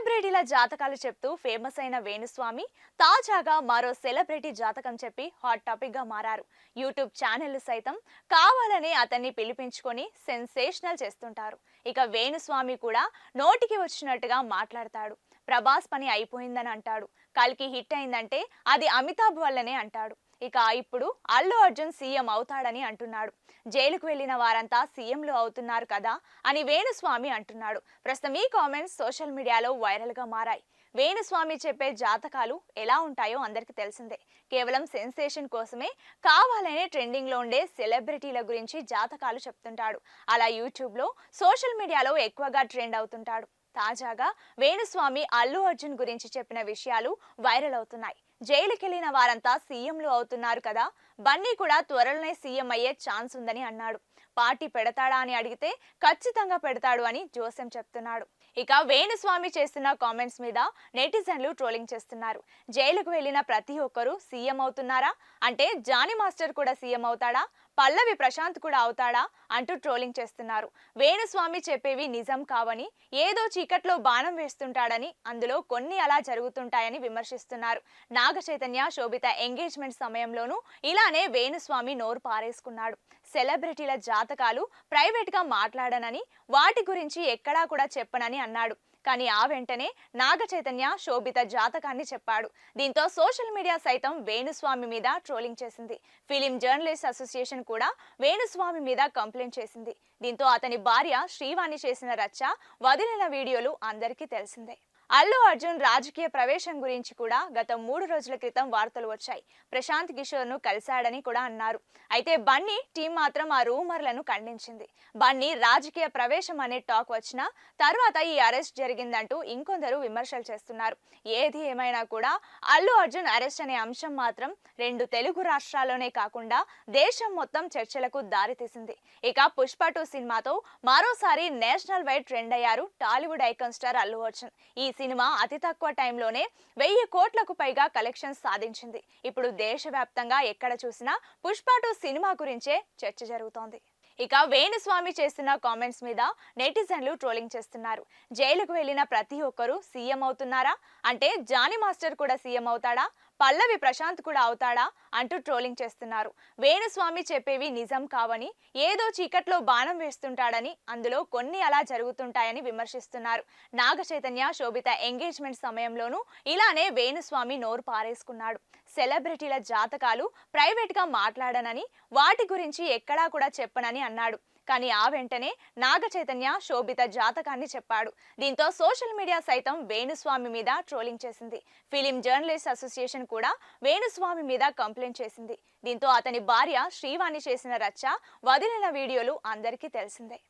జాతకాలు చెప్తూ ఫేమస్ అయిన వేణుస్వామి తాజాగా మరో సెలబ్రిటీ జాతకం చెప్పి హాట్ టాపిక్గా మారారు. యూట్యూబ్ ఛానళ్ళు సైతం కావాలనే అతన్ని పిలిపించుకొని సెన్సేషనల్ చేస్తుంటారు. ఇక వేణుస్వామి కూడా నోటికి వచ్చినట్టుగా మాట్లాడతాడు. ప్రభాస్ పని అయిపోయిందని అంటాడు. కలికి హిట్ అయిందంటే అది అమితాబ్ వల్లనే అంటాడు. ఇక ఇప్పుడు అల్లు అర్జున్ సీఎం అవుతాడని అంటున్నాడు. జైలుకు వెళ్ళిన వారంతా సీఎంలు అవుతున్నారు కదా అని వేణుస్వామి అంటున్నాడు. ప్రస్తుతం ఈ కామెంట్స్ సోషల్ మీడియాలో వైరల్గా మారాయి. వేణుస్వామి చెప్పే జాతకాలు ఎలా ఉంటాయో అందరికీ తెలిసిందే. కేవలం సెన్సేషన్ కోసమే కావాలనే ట్రెండింగ్లో ఉండే సెలబ్రిటీల గురించి జాతకాలు చెప్తుంటాడు. అలా యూట్యూబ్లో సోషల్ మీడియాలో ఎక్కువగా ట్రెండ్ అవుతుంటాడు. తాజాగా వేణుస్వామి అల్లు అర్జున్ గురించి చెప్పిన విషయాలు వైరల్ అవుతున్నాయి. జైలుకెళ్ళిన వారంతా సీఎంలు అవుతున్నారు కదా. బన్నీ కూడా త్వరలోనే సీఎం అయ్యే ఛాన్స్ ఉందని అన్నాడు. పార్టీ పెడతాడా అని అడిగితే ఖచ్చితంగా పెడతాడు అని జోసెం చెప్తున్నాడు. ఇక వేణుస్వామి చేస్తున్న కామెంట్స్ మీద నెటిజన్లు ట్రోలింగ్ చేస్తున్నారు. జైలుకు వెళ్ళిన ప్రతి ఒక్కరూ సీఎం అవుతున్నారా? అంటే జానీ మాస్టర్ కూడా సీఎం అవుతాడా? పల్లవి ప్రశాంత్ కూడా అవుతాడా అంటూ ట్రోలింగ్ చేస్తున్నారు. వేణుస్వామి చెప్పేవి నిజం కావని ఏదో చీకట్లో బాణం వేస్తుంటాడని అందులో కొన్ని అలా జరుగుతుంటాయని విమర్శిస్తున్నారు. నాగ చైతన్య శోభిత ఎంగేజ్మెంట్ సమయంలోనూ ఇలానే వేణుస్వామి నోరు పారేసుకున్నాడు. సెలబ్రిటీల జాతకాలు ప్రైవేట్గా మాట్లాడనని వాటి గురించి ఎక్కడా కూడా చెప్పనని అన్నాడు. కానీ ఆ వెంటనే నాగ చైతన్య శోభిత జాతకాన్ని చెప్పాడు. దీంతో సోషల్ మీడియా సైతం వేణుస్వామి మీద ట్రోలింగ్ చేసింది. ఫిలిం జర్నలిస్ట్ అసోసియేషన్ కూడా వేణుస్వామి మీద కంప్లైంట్ చేసింది. దీంతో అతని భార్య శ్రీవాణి చేసిన రచ్చ వదిలిన వీడియోలు అందరికీ తెలిసిందే. అల్లు అర్జున్ రాజకీయ ప్రవేశం గురించి కూడా గత మూడు రోజుల క్రితం వార్తలు వచ్చాయి. ప్రశాంత్ కిషోర్ను కలిశాడని కూడా అన్నారు. అయితే బన్నీ టీం మాత్రం ఆ రూమర్లను ఖండించింది. బన్నీ రాజకీయ ప్రవేశం అనే టాక్ వచ్చినా తర్వాత ఈ అరెస్ట్ జరిగిందంటూ ఇంకొందరు విమర్శలు చేస్తున్నారు. ఏది ఏమైనా కూడా అల్లు అర్జున్ అరెస్ట్ అనే అంశం మాత్రం రెండు తెలుగు రాష్ట్రాల్లోనే కాకుండా దేశం మొత్తం చర్చలకు దారితీసింది ఇక పుష్ప టూ సినిమాతో మరోసారి నేషనల్ వైడ్ ట్రెండ్ అయ్యారు టాలీవుడ్ ఐకాన్ స్టార్ అల్లు అర్జున్. ఈ సినిమా అతి తక్కువ టైంలోనే వెయ్యి కోట్లకు పైగా కలెక్షన్స్ సాధించింది. ఇప్పుడు దేశవ్యాప్తంగా ఎక్కడ చూసినా పుష్ప టూ సినిమా గురించే చర్చ జరుగుతోంది. ఇక వేణుస్వామి చేస్తున్న కామెంట్స్ మీద నెటిజన్లు ట్రోలింగ్ చేస్తున్నారు. జైలుకు వెళ్ళిన ప్రతి ఒక్కరూ సీఎం అవుతున్నారా? అంటే జానీ మాస్టర్ కూడా సీఎం అవుతాడా? పల్లవి ప్రశాంత్ కూడా అవుతాడా అంటూ ట్రోలింగ్ చేస్తున్నారు. వేణుస్వామి చెప్పేవి నిజం కావని ఏదో చీకట్లో బాణం వేస్తుంటాడని అందులో కొన్ని అలా జరుగుతుంటాయని విమర్శిస్తున్నారు. నాగ చైతన్య శోభిత ఎంగేజ్మెంట్ సమయంలోనూ ఇలానే వేణుస్వామి నోరు పారేసుకున్నాడు. సెలబ్రిటీల జాతకాలు ప్రైవేట్గా మాట్లాడనని వాటి గురించి ఎక్కడా కూడా చెప్పనని అన్నాడు. కానీ ఆ వెంటనే నాగ చైతన్య శోభిత జాతకాన్ని చెప్పాడు. దీంతో సోషల్ మీడియా సైతం వేణుస్వామి మీద ట్రోలింగ్ చేసింది. ఫిలిం జర్నలిస్ట్ అసోసియేషన్ కూడా వేణుస్వామి మీద కంప్లైంట్ చేసింది. దీంతో అతని భార్య శ్రీవాణి చేసిన రచ్చ వదిలిన వీడియోలు అందరికీ తెలిసిందే.